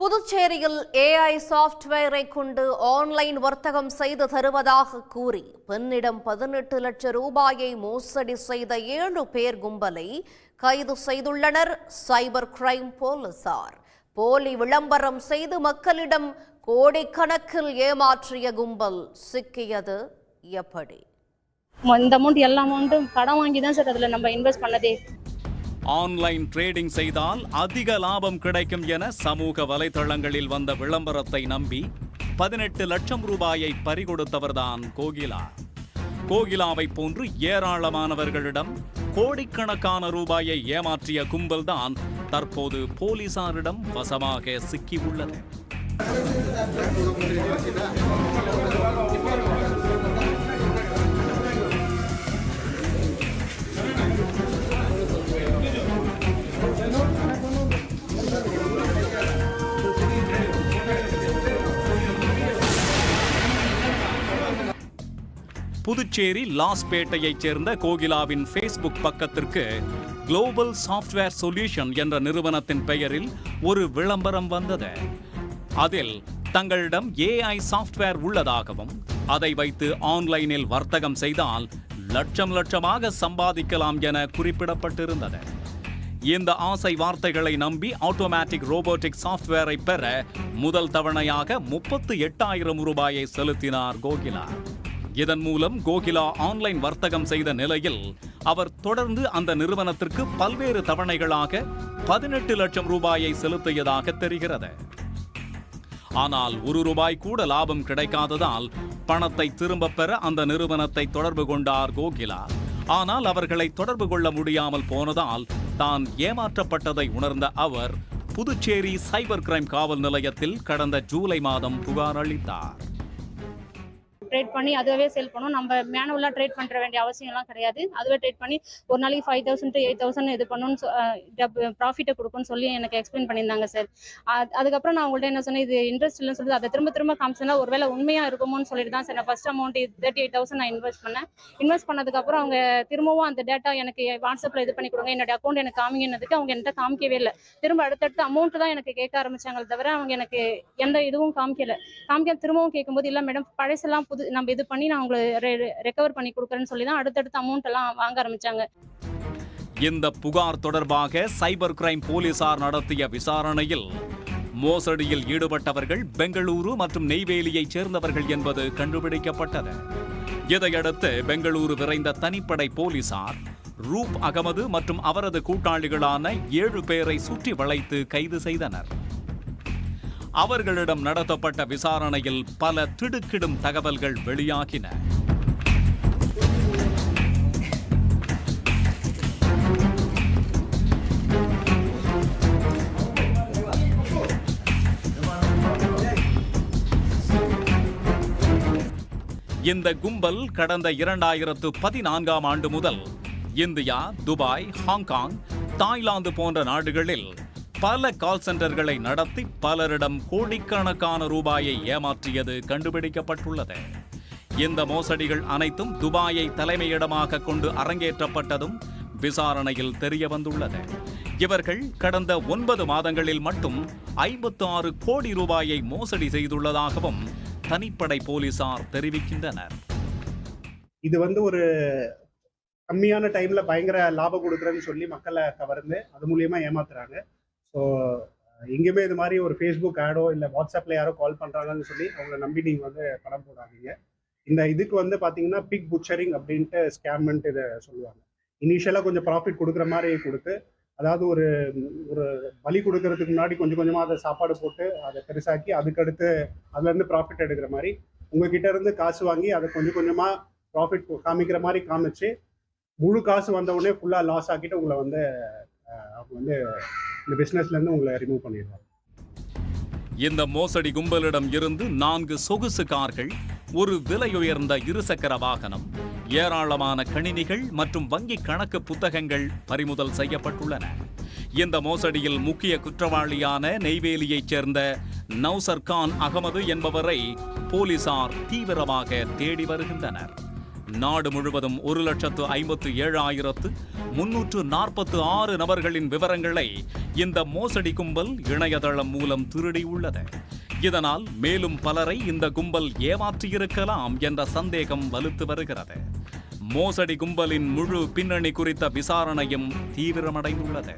புதுச்சேரியில் ஏஐ சாஃப்ட்வேரை கொண்டு ஆன்லைன் வர்த்தகம் செய்து தருவதாக கூறி பெண்ணிடம் பதினெட்டு லட்சம் ரூபாயை மோசடி செய்த ஏழு பேர் கும்பலை கைது செய்துள்ளனர். சைபர் கிரைம் போலீசார் போலி விளம்பரம் செய்து மக்களிடம் கோடிக்கணக்கில் ஏமாற்றிய கும்பல் சிக்கியது எப்படி? இந்த அமௌண்ட் எல்லா அமௌண்ட்டும் கடன் வாங்கி தான் சார் அதில் நம்ம இன்வெஸ்ட் பண்ணதே. ஆன்லைன் ட்ரேடிங் செய்தால் அதிக லாபம் கிடைக்கும் என சமூக வலைதளங்களில் வந்த விளம்பரத்தை நம்பி பதினெட்டு லட்சம் ரூபாயை பறிகொடுத்தவர்தான் கோகிலா. கோகிலாவை போன்று ஏராளமானவர்களிடம் கோடிக்கணக்கான ரூபாயை ஏமாற்றிய கும்பல்தான் தற்போது போலீசாரிடம் வசமாக சிக்கியுள்ளது. புதுச்சேரி லாஸ்பேட்டையைச் சேர்ந்த கோகிலாவின் ஃபேஸ்புக் பக்கத்திற்கு குளோபல் சாஃப்ட்வேர் சொல்யூஷன் என்ற நிறுவனத்தின் பெயரில் ஒரு விளம்பரம் வந்தது. அதில் தங்களிடம் ஏஐ சாஃப்ட்வேர் உள்ளதாகவும் அதை வைத்து ஆன்லைனில் வர்த்தகம் செய்தால் லட்சம் லட்சமாக சம்பாதிக்கலாம் என குறிப்பிடப்பட்டிருந்தது. இந்த ஆசை வார்த்தைகளை நம்பி ஆட்டோமேட்டிக் ரோபோட்டிக் சாஃப்ட்வேரை பெற முதல் தவணையாக முப்பத்து எட்டாயிரம் ரூபாயை செலுத்தினார் கோகிலா. இதன் மூலம் கோகிலா ஆன்லைன் வர்த்தகம் செய்த நிலையில் அவர் தொடர்ந்து அந்த நிறுவனத்திற்கு பல்வேறு தவணைகளாக பதினெட்டு லட்சம் ரூபாயை செலுத்தியதாக தெரிகிறது. ஆனால் ஒரு ரூபாய் கூட லாபம் கிடைக்காததால் பணத்தை திரும்பப் பெற அந்த நிறுவனத்தை தொடர்பு கொண்டார் கோகிலா. ஆனால் அவர்களை தொடர்பு கொள்ள முடியாமல் போனதால் தான் ஏமாற்றப்பட்டதை உணர்ந்த அவர் புதுச்சேரி சைபர் கிரைம் காவல் நிலையத்தில் கடந்த ஜூலை மாதம் புகார் அளித்தார். ட்ரேட் பண்ணி அதுவே சேல் பண்ணோம் நம்ம மேனுவலாக ட்ரேட் பண்ணுற வேண்டிய அவசியம்லாம் கிடையாது. அதுவே ட்ரேட் பண்ணி ஒரு நாளைக்கு five thousand to eight thousand இது பண்ணணும்னு ப்ராஃபிட்டை கொடுக்கும்னு சொல்லி எனக்கு எக்ஸ்பிளைன் பண்ணியிருந்தாங்க சார் அதுக்கப்புறம் நான் உங்கள்கிட்ட என்ன சொன்னேன் இது இன்ட்ரெஸ்ட் இல்லைன்னு சொல்லி அதை திரும்ப திரும்ப காமிச்சேன்னா ஒருவேளை உண்மையாக இருக்குமோன்னு சொல்லிட்டு தான் சார் நான் first amount thirty eight thousand நான் இன்வெஸ்ட் பண்ணேன். இன்வெஸ்ட் பண்ணதுக்கப்புறம் அவங்க திரும்பவும் அந்த டேட்டா எனக்கு வாட்ஸ்அப்பில் இது பண்ணி கொடுங்க. என்னோட அக்கௌண்ட் எனக்கு காமிங்கன்னதுக்கு அவங்க என்கிட்ட காமிக்கவே இல்லை. திரும்ப அடுத்தடுத்து அமௌண்ட் தான் எனக்கு கேட்க ஆரம்பிச்சாங்களே தவிர அவங்க எனக்கு எந்த இதுவும் காமிக்கல. காமிக்க திரும்பவும் கேட்கும்போது இல்லை மேடம் பழசெல்லாம் புது நம்ம இது பண்ணி நான் உங்களை ரெக்கவர் பண்ணி கொடுக்குறேன்னு சொல்லி தான் அடுத்தடுத்த அமௌண்ட் எல்லாம் வாங்க ஆரம்பிச்சாங்க. இந்த புகார் தொடர்பாக சைபர் கிரைம் போலீசார் நடத்திய விசாரணையில் மோசடியில் ஈடுபட்டவர்கள் பெங்களூரு மற்றும் நெய்வேலியைச் சேர்ந்தவர்கள் என்பது கண்டுபிடிக்கப்பட்டது. இதையடுத்து பெங்களூரு விரைந்த தனிப்படை போலீசார் ரூப் அகமது மற்றும் அவரது கூட்டாளிகளான ஏழு பேரை சுற்றி வளைத்து கைது செய்தனர். அவர்களிடம் நடத்தப்பட்ட விசாரணையில் பல திடுக்கிடும் தகவல்கள் வெளியாகின. இந்த கும்பல் கடந்த இரண்டாயிரத்து பதினான்காம் ஆண்டு முதல் இந்தியா துபாய் ஹாங்காங் தாய்லாந்து போன்ற நாடுகளில் பல கால் சென்டர்களை நடத்தி பலரிடம் கோடிக்கணக்கான ரூபாயை ஏமாற்றியது கண்டுபிடிக்கப்பட்டுள்ளது. இந்த மோசடிகள் அனைத்தும் துபாயை தலைமையிடமாக கொண்டு அரங்கேற்றப்பட்டதும் விசாரணையில் தெரிய வந்துள்ளது இவர்கள் கடந்த ஒன்பது மாதங்களில் மட்டும் ஐம்பத்தி ஆறு கோடி ரூபாயை மோசடி செய்துள்ளதாகவும் தனிப்படை போலீசார் தெரிவிக்கின்றனர். இது வந்து ஒரு கம்மியான டைம்ல பயங்கர லாபம் கொடுக்குறேன்னு சொல்லி மக்களை கவர்ந்து அது மூலியமா ஏமாத்துறாங்க. ஸோ எங்கேயுமே இது மாதிரி ஒரு ஃபேஸ்புக் ஆடோ இல்லை வாட்ஸ்அப்பில் யாரோ கால் பண்ணுறாங்கன்னு சொல்லி அவங்கள நம்பி நீங்கள் வந்து பணம் போடாதீங்க. இந்த இதுக்கு வந்து பார்த்தீங்கன்னா பிக் புச்சரிங் அப்படின்ட்டு ஸ்கேம்ன்ட்டு இதை சொல்லுவாங்க. இனிஷியலாக கொஞ்சம் ப்ராஃபிட் கொடுக்குற மாதிரி கொடுத்து அதாவது ஒரு ஒரு பலி கொடுக்கறதுக்கு முன்னாடி கொஞ்சம் கொஞ்சமாக அதை சாப்பாடு போட்டு அதை பெருசாக்கி அதுக்கடுத்து அதுலேருந்து ப்ராஃபிட் எடுக்கிற மாதிரி உங்ககிட்ட இருந்து காசு வாங்கி அதை கொஞ்சம் கொஞ்சமாக ப்ராஃபிட் காமிக்கிற மாதிரி காமிச்சு முழு காசு வந்த உடனே ஃபுல்லாக லாஸ் ஆக்கிட்டு உங்களை வந்து அவங்க வந்து இந்த பிஸ்னஸ்லேருந்து உங்களை ரிமூவ் பண்ணிடுவாங்க. இந்த மோசடி கும்பலிடம் இருந்து நான்கு சொகுசு கார்கள் ஒரு விலையுயர்ந்த இருசக்கர வாகனம் ஏராளமான கணினிகள் மற்றும் வங்கி கணக்கு புத்தகங்கள் பறிமுதல் செய்யப்பட்டுள்ளன. இந்த மோசடியில் முக்கிய குற்றவாளியான நெய்வேலியைச் சேர்ந்த நௌசர் கான் அகமது என்பவரை போலீசார் தீவிரமாக தேடி வருகின்றனர். நாடு முழுவதும் ஒரு லட்சத்து ஐம்பத்து ஏழாயிரத்து முன்னூற்று நாற்பத்து ஆறு நபர்களின் விவரங்களை இந்த மோசடி கும்பல் இணையதளம் மூலம் திருடியுள்ளது இதனால் மேலும் பலரை இந்த கும்பல் ஏமாற்றியிருக்கலாம் என்ற சந்தேகம் வலுத்து வருகிறது. மோசடி கும்பலின் முழு பின்னணி குறித்த விசாரணையும் தீவிரமடைந்துள்ளது.